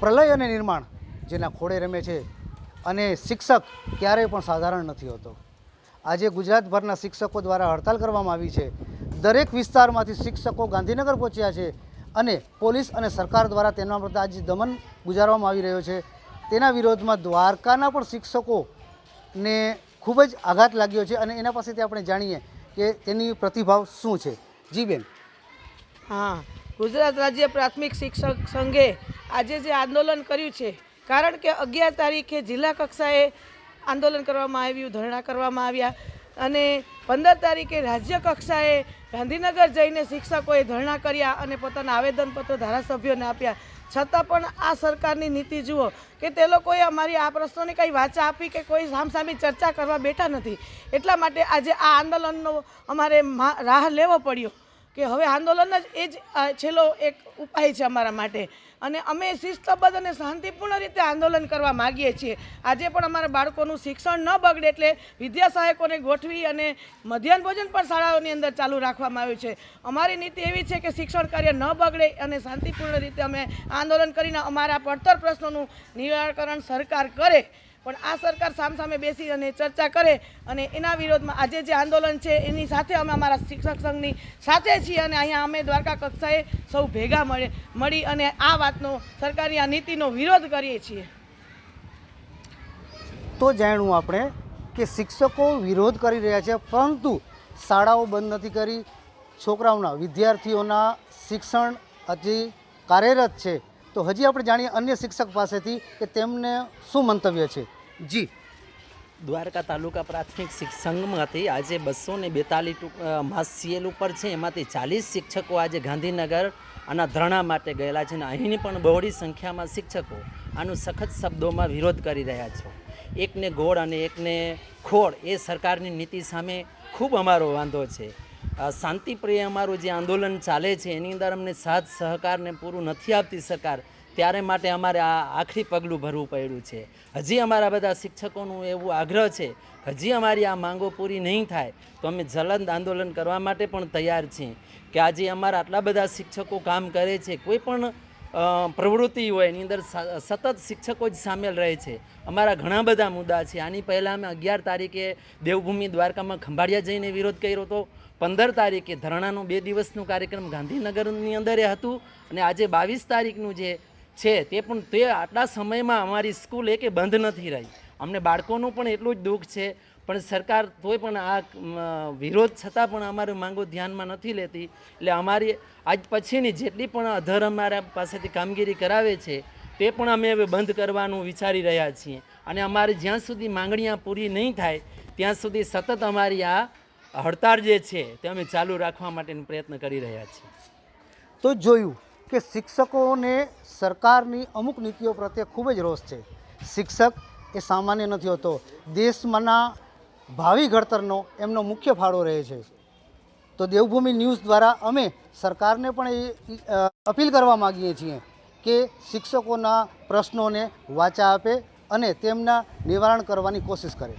પ્રલય અને નિર્માણ જેના ખોળે રમે છે અને શિક્ષક ક્યારેય પણ સાધારણ નથી હોતો. આજે ગુજરાતભરના શિક્ષકો દ્વારા હડતાલ કરવામાં આવી છે. દરેક વિસ્તારમાંથી શિક્ષકો ગાંધીનગર પહોંચ્યા છે અને પોલીસ અને સરકાર દ્વારા તેના પ્રત્યે આજે દમન ગુજારવામાં આવી રહ્યો છે. તેના વિરોધમાં દ્વારકાના પણ શિક્ષકોને ખૂબ જ આઘાત લાગ્યો છે અને એના પાસેથી આપણે જાણીએ કે તેની પ્રતિભાવ શું છે. જી બેન. હા, ગુજરાત રાજ્ય પ્રાથમિક શિક્ષક સંઘે આજે જે આંદોલન કર્યું છે, કારણ કે અગિયાર તારીખે જિલ્લા કક્ષાએ આંદોલન કરવામાં આવ્યું, ધરણા કરવામાં આવ્યા અને પંદર તારીખે રાજ્ય કક્ષાએ ગાંધીનગર જઈને શિક્ષકોએ ધરણા કર્યા અને પોતાના આવેદનપત્રો ધારાસભ્યોને આપ્યા. છતાં પણ આ સરકારની નીતિ જુઓ કે તે લોકોએ અમારી આ પ્રશ્નોની કંઈ વાચા આપી કે કોઈ સામસામી ચર્ચા કરવા બેઠા નથી. એટલા માટે આજે આ આંદોલનનો અમારે રાહ લેવો પડ્યો. કે હવે આંદોલન જ એ જ છેલ્લો એક ઉપાય છે અમારા માટે. અને અમે શિસ્તબદ્ધ અને શાંતિપૂર્ણ રીતે આંદોલન કરવા માગીએ છીએ. આજે પણ અમારા બાળકોનું શિક્ષણ ન બગડે એટલે વિદ્યા સહાયકોને ગોઠવી અને મધ્યાહન ભોજન પણ શાળાઓની અંદર ચાલુ રાખવામાં આવ્યું છે. અમારી નીતિ એવી છે કે શિક્ષણ કાર્ય ન બગડે અને શાંતિપૂર્ણ રીતે અમે આંદોલન કરીને અમારા પડતર પ્રશ્નોનું નિરાકરણ સરકાર કરે. પણ આ સરકાર સામસામે બેસી અને ચર્ચા કરે અને એના વિરોધમાં આજે જે આંદોલન છે, એની સાથે અમે અમારા શિક્ષક સંઘની સાથે છીએ અને અહીંયા અમે દ્વારકા કક્ષાએ સૌ ભેગા મળે, મળી અને આ વાતનો સરકારની આ નીતિનો વિરોધ કરીએ છીએ. તો જાણ્યું આપણે કે શિક્ષકો વિરોધ કરી રહ્યા છે, પરંતુ શાળાઓ બંધ નથી કરી. છોકરાઓના વિદ્યાર્થીઓના શિક્ષણ હજી કાર્યરત છે. તો હજી આપણે જાણીએ અન્ય શિક્ષક પાસેથી કે તેમને શું મંતવ્ય છે? જી. દ્વારકા તાલુકા પ્રાથમિક શિક્ષણમાંથી આજે બસો ને બેતાલીસ માસ સીએલ ઉપર છે. એમાંથી ચાલીસ શિક્ષકો આજે ગાંધીનગર આના ધરણા માટે ગયેલા છે અને અહીંની પણ બહોળી સંખ્યામાં શિક્ષકો આનું સખત શબ્દોમાં વિરોધ કરી રહ્યા છે. એકને ગોળ અને એકને ખોળ એ સરકારની નીતિ સામે ખૂબ અમારો વાંધો છે. શાંતિપ્રિય અમારું જે આંદોલન ચાલે છે, એની અંદર અમને સાથ સહકારને પૂરું નથી આપતી સરકાર, ત્યારે માટે અમારે આ આખરી પગલું ભરવું પડ્યું છે. હજી અમારા બધા શિક્ષકોનું એવું આગ્રહ છે, હજી અમારી આ માંગો પૂરી નહીં થાય, તો અમે જલંદ આંદોલન કરવા માટે પણ તૈયાર છીએ કે આજે અમારા આટલા બધા શિક્ષકો કામ કરે છે, કોઈ પણ પ્રવૃત્તિ હોય, એની અંદર સતત શિક્ષકો જ સામેલ રહે છે. અમારા ઘણા બધા મુદ્દા છે. આની પહેલાં અમે અગિયાર તારીખે દેવભૂમિ દ્વારકામાં ખંભાળિયા જઈને વિરોધ કર્યો હતો. પંદર તારીખે ધરણાનો બે દિવસનું કાર્યક્રમ ગાંધીનગરની અંદર એ હતું અને આજે બાવીસ તારીખનું જે છે તે પણ તે આટલા સમયમાં અમારી સ્કૂલ એકે બંધ નથી રહી. અમને બાળકોનું પણ એટલું જ દુઃખ છે, પણ સરકાર તોય પણ આ વિરોધ છતાં પણ અમારી માંગો ધ્યાનમાં નથી લેતી. એટલે અમારી આજ પછીની જેટલી પણ અધર અમારા પાસેથી કામગીરી કરાવે છે, તે પણ અમે હવે બંધ કરવાનું વિચારી રહ્યા છીએ. અને અમારી જ્યાં સુધી માંગણીઓ પૂરી નહીં થાય, ત્યાં સુધી સતત અમારી આ હડતાળ જે છે, તે અમે ચાલુ રાખવા માટેનો પ્રયત્ન કરી રહ્યા છીએ. તો જોયું કે શિક્ષકોને સરકારની અમુક નીતિઓ પ્રત્યે ખૂબ જ રોષ છે. શિક્ષક એ સામાન્ય નથી હોતો. દેશમાંના ભાવિ ઘડતરનો એમનો મુખ્ય ફાળો રહે છે. તો દેવભૂમિ ન્યૂઝ દ્વારા અમે સરકારને પણ એ અપીલ કરવા માગીએ છીએ કે શિક્ષકોના પ્રશ્નોને વાચા આપે અને તેમના નિવારણ કરવાની કોશિશ કરે.